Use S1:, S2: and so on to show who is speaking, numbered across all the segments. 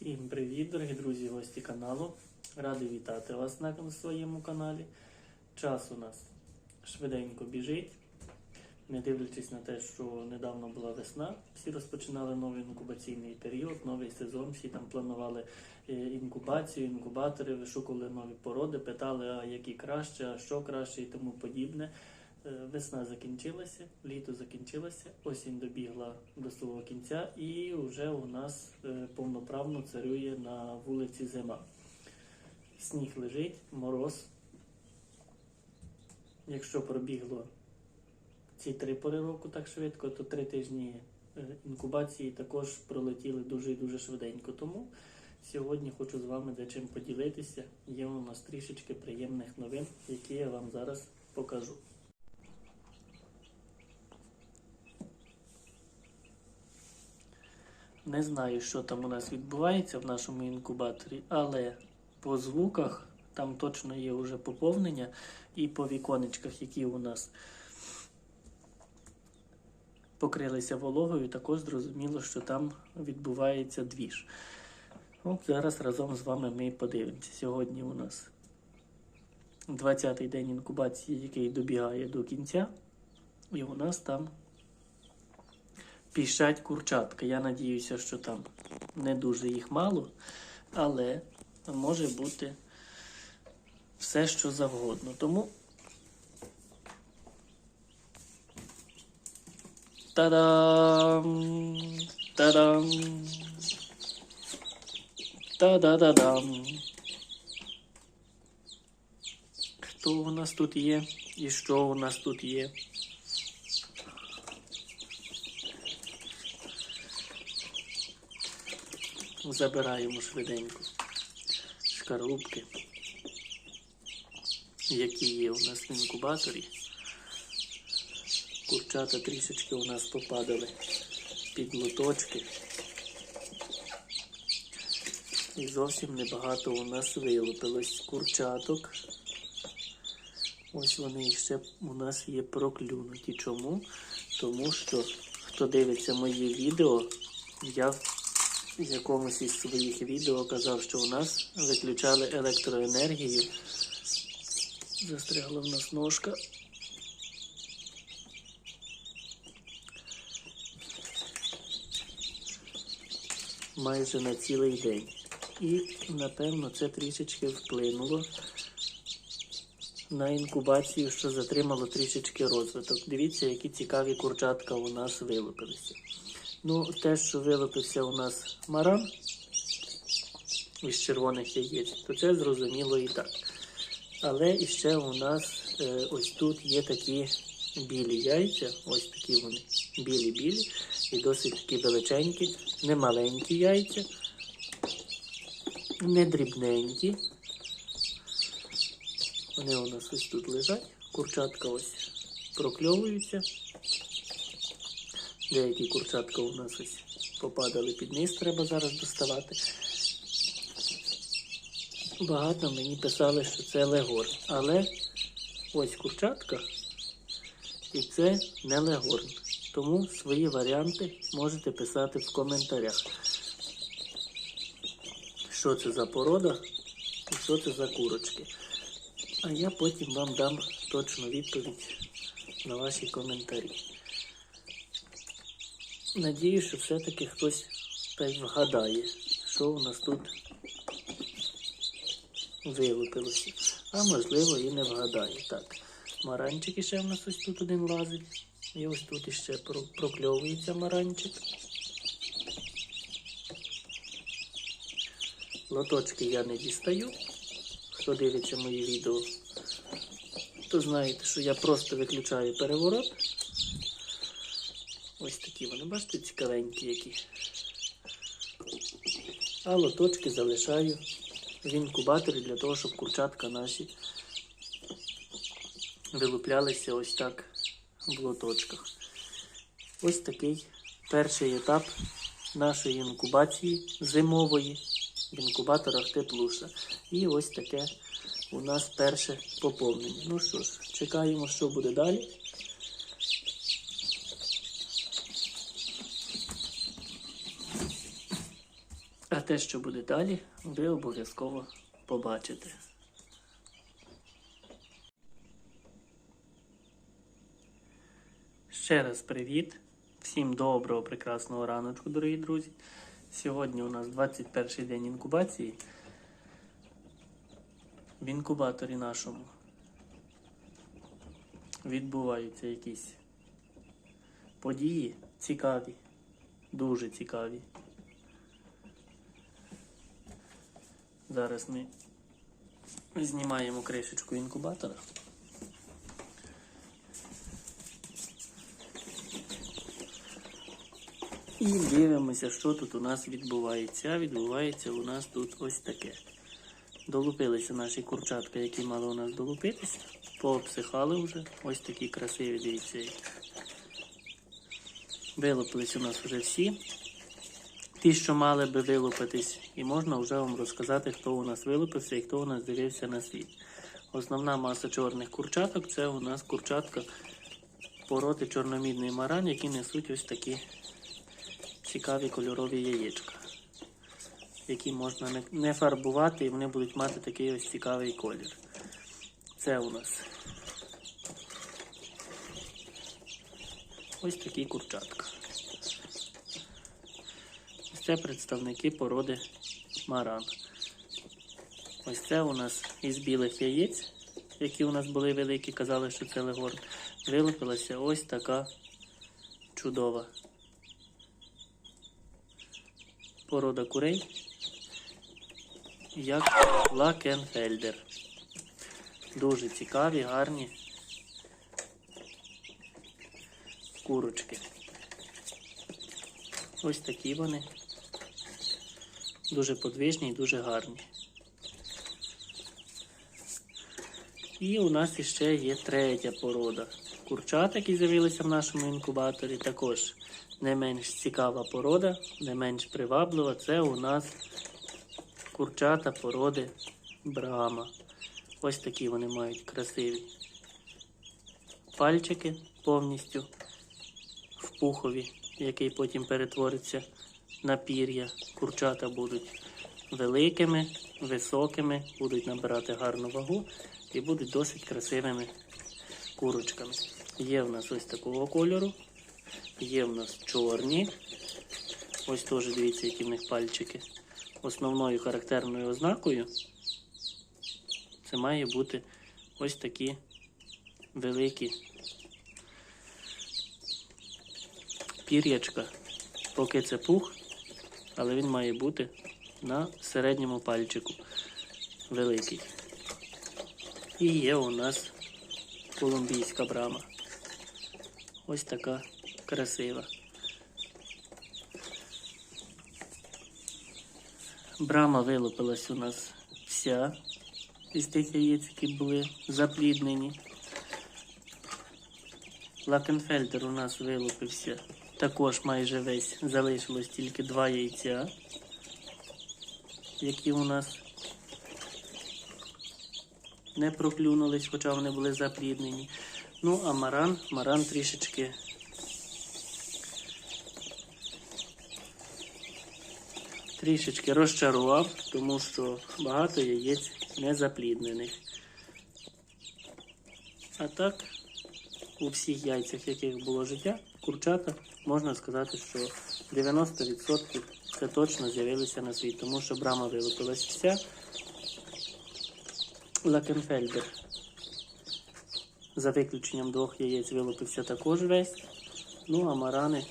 S1: Всім привіт, дорогі друзі, гості каналу. Радий вітати вас на своєму каналі. Час у нас швиденько біжить. Не дивлячись на те, що недавно була весна, всі розпочинали новий інкубаційний період, новий сезон, всі там планували е, інкубацію, інкубатори, вишукували нові породи, питали, а які краще, а що краще і тому подібне. Е, Весна закінчилася, літо закінчилося, осінь добігла до свого кінця, і вже у нас е, повноправно царює на вулиці зима. Сніг лежить, мороз. Якщо пробігло ці три пори року так швидко, то три тижні е, інкубації також пролетіли дуже і дуже швиденько. Тому сьогодні хочу з вами дечим поділитися. Є у нас трішечки приємних новин, які я вам зараз покажу. Не знаю, що там у нас відбувається в нашому інкубаторі, але по звуках там точно є вже поповнення, і по віконечках, які у нас покрилися вологою, також зрозуміло, що там відбувається двіж. От зараз разом з вами ми подивимося. Сьогодні у нас 20-й день інкубації, який добігає до кінця, і у нас там піщать курчатка. Я надіюся, що там не дуже їх мало, але може бути все, що завгодно. Тому. Та-дам! Та-дам! Та-да-да-дам! Хто у нас тут є? І що у нас тут є? Забираємо швиденько шкарубки, які є у нас в інкубаторі. Курчата трішечки у нас попадали під лоточки. І зовсім небагато у нас вилупилось курчаток. Ось вони ще у нас є проклюнуті. Чому? Тому що, хто дивиться мої відео, я в якомусь із своїх відео казав, що у нас виключали електроенергію. Застрягла в нас ножка. Майже на цілий день. І, напевно, це трішечки вплинуло на інкубацію, що затримало трішечки розвиток. Дивіться, які цікаві курчатка у нас вилупилися. Ну, те, що вилупився у нас маран із червоних яєць, то це зрозуміло і так. Але іще у нас е, ось тут є такі білі яйця, ось такі вони білі-білі і досить такі величенькі, не маленькі яйця, не дрібненькі. Вони у нас ось тут лежать, курчатка ось прокльовуються. Деякі курчатка у нас ось попадали під низ, треба зараз доставати. Багато мені писали, що це легорн. Але ось курчатка, і це не легорн. Тому свої варіанти можете писати в коментарях. Що це за порода і що це за курочки. А я потім вам дам точну відповідь на ваші коментарі. Надію, що все-таки хтось вгадає, що у нас тут вилупилося. А можливо і не вгадає. Так, маранчик іще в нас ось тут один лазить. І ось тут іще прокльовується маранчик. Лоточки я не дістаю. Хто дивиться мої відео, то знаєте, що я просто виключаю переворот. Ось такі вони, бачите, цікавенькі які. А лоточки залишаю в інкубаторі для того, щоб курчатка наші вилуплялися ось так в лоточках. Ось такий перший етап нашої інкубації зимової в інкубаторах теплуша. І ось таке у нас перше поповнення. Ну що ж, чекаємо, що буде далі. Те, що буде далі, ви обов'язково побачите. Ще раз привіт. Всім доброго, прекрасного раночку, дорогі друзі. Сьогодні у нас 21 день інкубації. В інкубаторі нашому відбуваються якісь події цікаві, дуже цікаві. Зараз ми знімаємо кришечку інкубатора. І дивимося, що тут у нас відбувається. Відбувається у нас тут ось таке. Долупилися наші курчатка, які мали у нас долупитися. Пообсихали вже. Ось такі красиві, дивіться. Вилупились у нас вже всі. Ті, що мали би вилупитись, і можна вже вам розказати, хто у нас вилупився і хто у нас з'явився на світ. Основна маса чорних курчаток це у нас курчатка породи чорномідний маран, які несуть ось такі цікаві кольорові яєчка, які можна не фарбувати і вони будуть мати такий ось цікавий колір. Це у нас ось такі курчатка. Це представники породи маран. Ось це у нас із білих яєць, які у нас були великі, казали, що це легорн. Вилупилася ось така чудова порода курей, як Лакенфельдер. Дуже цікаві, гарні курочки. Ось такі вони. Дуже подвижні і дуже гарні. І у нас іще є третя порода. Курчат, які з'явилися в нашому інкубаторі, також не менш цікава порода, не менш приваблива. Це у нас курчата породи Брама. Ось такі вони мають красиві пальчики повністю в пухові, який потім перетвориться на пір'я. Курчата будуть великими, високими, будуть набирати гарну вагу і будуть досить красивими курочками. Є в нас ось такого кольору, є в нас чорні. Ось теж дивіться, які в них пальчики. Основною характерною ознакою це має бути ось такі великі пір'ячка. Поки це пух, але він має бути на середньому пальчику великий. І є у нас колумбійська брама. Ось така красива. Брама вилупилась у нас вся із тих яєць, які були запліднені. Лакенфельдер у нас вилупився також майже весь. Залишилось тільки два яйця, які у нас не проклюнулись, хоча вони були запліднені. Ну, а маран, маран трішечки трішечки розчарував, тому що багато яєць не запліднених. А так, у всіх яйцях, яких було життя, курчата, можна сказати, що 90% це точно з'явилися на світ, тому що брама вилупилась вся. Лакенфельдер. За виключенням двох яєць вилупився також весь. Ну а марани,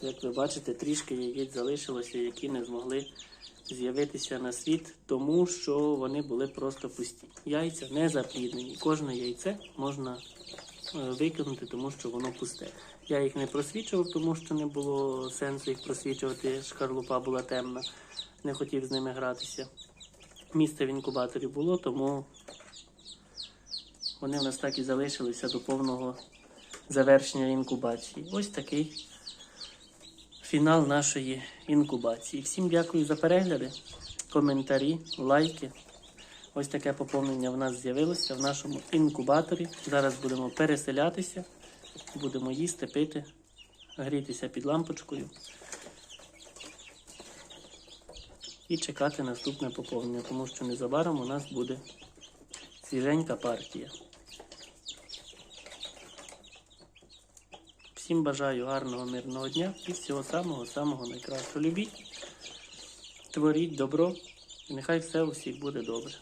S1: як ви бачите, трішки яєць залишилося, які не змогли з'явитися на світ, тому що вони були просто пусті. Яйця не запліднені. Кожне яйце можна викинути, тому що воно пусте. Я їх не просвічував, тому що не було сенсу їх просвічувати. Шкарлупа була темна, не хотів з ними гратися. Місце в інкубаторі було, тому вони в нас так і залишилися до повного завершення інкубації. Ось такий фінал нашої інкубації. Всім дякую за перегляди, коментарі, лайки. Ось таке поповнення в нас з'явилося в нашому інкубаторі. Зараз будемо переселятися, будемо їсти, пити, грітися під лампочкою. і чекати наступне поповнення, тому що незабаром у нас буде свіженька партія. Всім бажаю гарного мирного дня і всього самого-самого найкращого. Любіть, творіть добро, і нехай все у всіх буде добре.